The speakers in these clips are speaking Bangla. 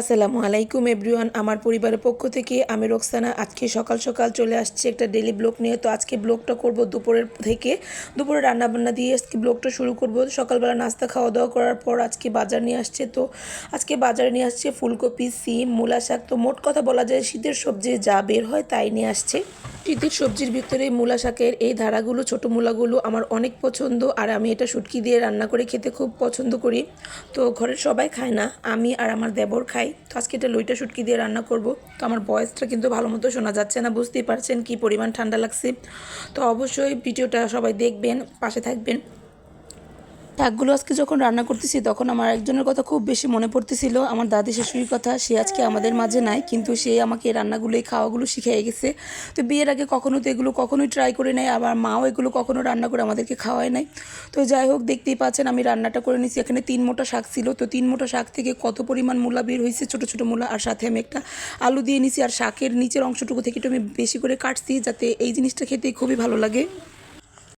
আসসালামু আলাইকুম এভরিওয়ান। আমার পরিবারের পক্ষ থেকে আমি রোকসানা। আজকে সকাল সকাল চলে আসছি একটা ডেলি ব্লগ নিয়ে। তো আজকে ব্লগটা করব দুপুরের থেকে। দুপুরে রান্নাবান্না দিয়ে আজকে ব্লগটা শুরু করব। সকালবেলা নাস্তা খাওয়া দাওয়া করার পর আজকে বাজার নিয়ে আসছে। তো আজকে বাজার নিয়ে আসছে ফুলকপি, সিম, মূলা শাক। তো মোট কথা বলা যায়, শীতের সবজি যা বের হয় তাই নিয়ে আসছে। শীতের সবজির ভিতরে মূলা শাকের এই ধারাগুলো, ছোট মূলাগুলো আমার অনেক পছন্দ আর আমি এটা শুটকি দিয়ে রান্না করে খেতে খুব পছন্দ করি। তো ঘরের সবাই খায় না, আমি আর আমার দেবর খাই। তো আজকে এটা লইটা শুটকি দিয়ে রান্না করব। তো আমার বয়সটা কিন্তু ভালো মতো শোনা যাচ্ছে না, বুঝতেই পারছেন কি পরিমাণ ঠান্ডা লাগছে। তো অবশ্যই ভিডিওটা সবাই দেখবেন, পাশে থাকবেন। শাকগুলো আজকে যখন রান্না করতেছি, তখন আমার একজনের কথা খুব বেশি মনে পড়তেছিল। আমার দাদি শাশুড়ির কথা, সে আজকে আমাদের মাঝে নাই, কিন্তু সে আমাকে রান্নাগুলো এই খাওয়াগুলো শিখিয়ে গেছে। তো বিয়ের আগে কখনো তো এগুলো কখনোই ট্রাই করে নেয় আবার মাও এগুলো কখনো রান্না করে আমাদেরকে খাওয়ায় নাই। তো যাই হোক, দেখতেই পাচ্ছেন আমি রান্নাটা করে নিয়েছি এখানে তিন মোটা শাক ছিল। তো তিন মোটা শাক থেকে কত পরিমাণ মূলা বের হয়েছে, ছোটো ছোটো মূলা, আর সাথে আমি একটা আলু দিয়ে নিছি। আর শাকের নিচের অংশটুকু থেকে একটু আমি বেশি করে কাটছি, যাতে এই জিনিসটা খেতে খুবই ভালো লাগে।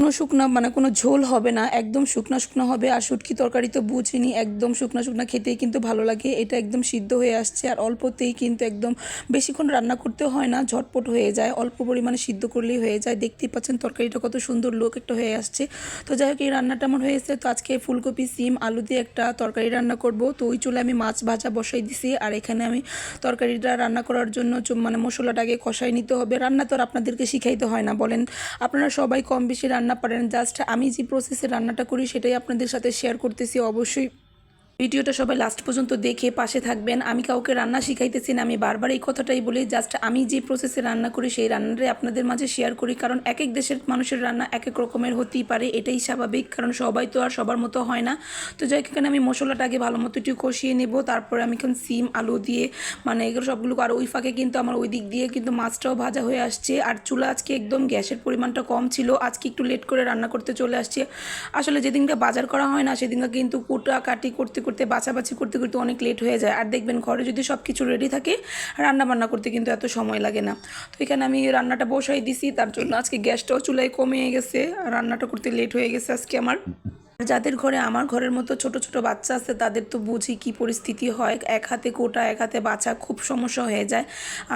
কোনো শুকনা মানে কোনো ঝোল হবে না, একদম শুকনা শুকনো হবে, আর শুটকি তরকারি তো বুঝিনি, একদম শুকনা শুকনা খেতেই কিন্তু ভালো লাগে, এটা একদম সিদ্ধ হয়ে আসছে, আর অল্পতেই কিন্তু একদম বেশিক্ষণ রান্না করতে হয় না, ঝটপট হয়ে যায়, অল্প পরিমাণে সিদ্ধ করলেই হয়ে যায়, দেখতেই পাচ্ছেন তরকারিটা কত সুন্দর লোক একটা হয়ে আসছে, তো যাই হোক, এই রান্নাটা আমার হয়েছে তো আজকে ফুলকপি, সিম, আলু দিয়ে একটা তরকারি রান্না করব, তো ওই চুলে আমি মাছ ভাজা বসাই দিছি, আর এখানে আমি তরকারিটা রান্না করার জন্য মানে মশলাটাকে কষাই নিতে হবে, রান্না তো আর আপনাদেরকে শিখাইতে হয় না, বলেন, আপনারা সবাই কম বেশি রান্না পারেন। জাস্ট আমি যে প্রসেসে রান্নাটা করি সেটাই আপনাদের সাথে শেয়ার করতেছি। অবশ্যই ভিডিওটা সবাই লাস্ট পর্যন্ত দেখে পাশে থাকবেন। আমি কাউকে রান্না শিখাইতেছি না, আমি বারবার এই কথাটাই বলি জাস্ট আমি যে প্রসেসে রান্না করি, সেই রান্নাটাই আপনাদের মাঝে শেয়ার করি, কারণ এক এক দেশের মানুষের রান্না এক এক রকমের হতেই পারে, এটাই স্বাভাবিক, কারণ সবাই তো আর সবার মতো হয় না। তো যাই এখানে আমি মশলাটা আগে ভালো মতো একটু কষিয়ে নেব, তারপরে আমি এখন সিম, আলু দিয়ে মানে এগুলো সবগুলো আর ওই ফাঁকে কিন্তু আমার ওই দিক দিয়ে কিন্তু মাছটাও ভাজা হয়ে আসছে, আর চুলা আজকে একদম গ্যাসের পরিমাণটা কম ছিল, আজকে একটু লেট করে রান্না করতে চলে আসছে। আসলে যেদিনকে বাজার করা হয় না, সেদিনকে কিন্তু কুটা কাটি করতে করতে, বাছাবাছি করতে করতে অনেক লেট হয়ে যায়। আর দেখবেন ঘরে যদি সব কিছু রেডি থাকে রান্না বান্না করতে কিন্তু এত সময় লাগে না। তো এখানে আমি রান্নাটা বসাই দিছি, তার জন্য আজকে গ্যাসটাও চুলায় কমে গেছে। রান্নাটা করতে লেট হয়ে গেছে আজকে আমার। যাদের ঘরে আমার ঘরের মতো ছোট ছোট বাচ্চা আছে, তাদের তো বুঝি কি পরিস্থিতি হয়। এক হাতে কোটা, এক হাতে বাচ্চা খুব সমস্যা হয়ে যায়।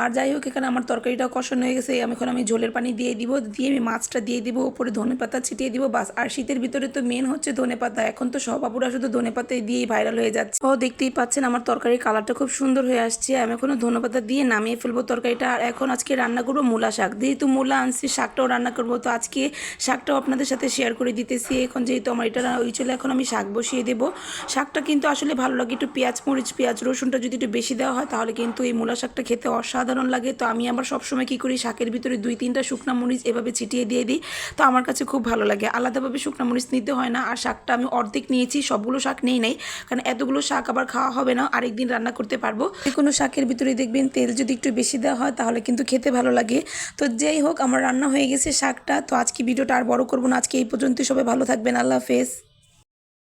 আর যাই হোক, এখানে আমার তরকারিটা কষানো হয়ে গেছে। আমি এখন আমি ঝোলের পানি দিয়ে দিব, দিয়ে আমি মাছটা দিয়ে দিব, ওপরে ধনে পাতা ছিটিয়ে দিব, বাস। আর শীতের ভিতরে তো মেন হচ্ছে ধনে পাতা। এখন তো সব আপুরা শুধু ধনে পাতায় দিয়েই ভাইরাল হয়ে যাচ্ছে। ও, দেখতেই পাচ্ছেন আমার তরকারির কালারটা খুব সুন্দর হয়ে আসছে। আমি এখনও ধনে পাতা দিয়ে নামিয়ে ফেলব তরকারিটা। আর এখন আজকে রান্না করব মূলা শাক। যেহেতু মূলা আনছি, শাকটাও রান্না করব। তো আজকে শাকটাও আপনাদের সাথে শেয়ার করে দিতেছি। এখন যেহেতু আমার এটা ওই চলে এখন আমি শাক বসিয়ে দেবো। শাকটা কিন্তু আসলে ভালো লাগে, একটু পেঁয়াজ, মরিচ, পেঁয়াজ, রসুনটা যদি একটু বেশি দেওয়া হয় তাহলে কিন্তু এই মূলা শাকটা খেতে অসাধারণ লাগে। তো আমি আবার সবসময় কী করি, শাকের ভিতরে দুই তিনটা শুকনা মরিচ এভাবে ছিটিয়ে দিয়ে দিই। তো আমার কাছে খুব ভালো লাগে। আলাদাভাবে শুকনা মরিচ নিতে হয় না। আর শাকটা আমি অর্ধেক নিয়েছি, সবগুলো শাক নেই নাই। কারণ এতগুলো শাক আবার খাওয়া হবে না, আরেকদিন রান্না করতে পারব। যে কোনো শাকের ভিতরে দেখবেন তেল যদি একটু বেশি দেওয়া হয় তাহলে কিন্তু খেতে ভালো লাগে। তো যেই হোক, আমার রান্না হয়ে গেছে শাকটা। তো আজকে ভিডিওটা আর বড় করব না। আজকে এই পর্যন্তই সবাই ভালো থাকবেন। আল্লাহ হাফেজ।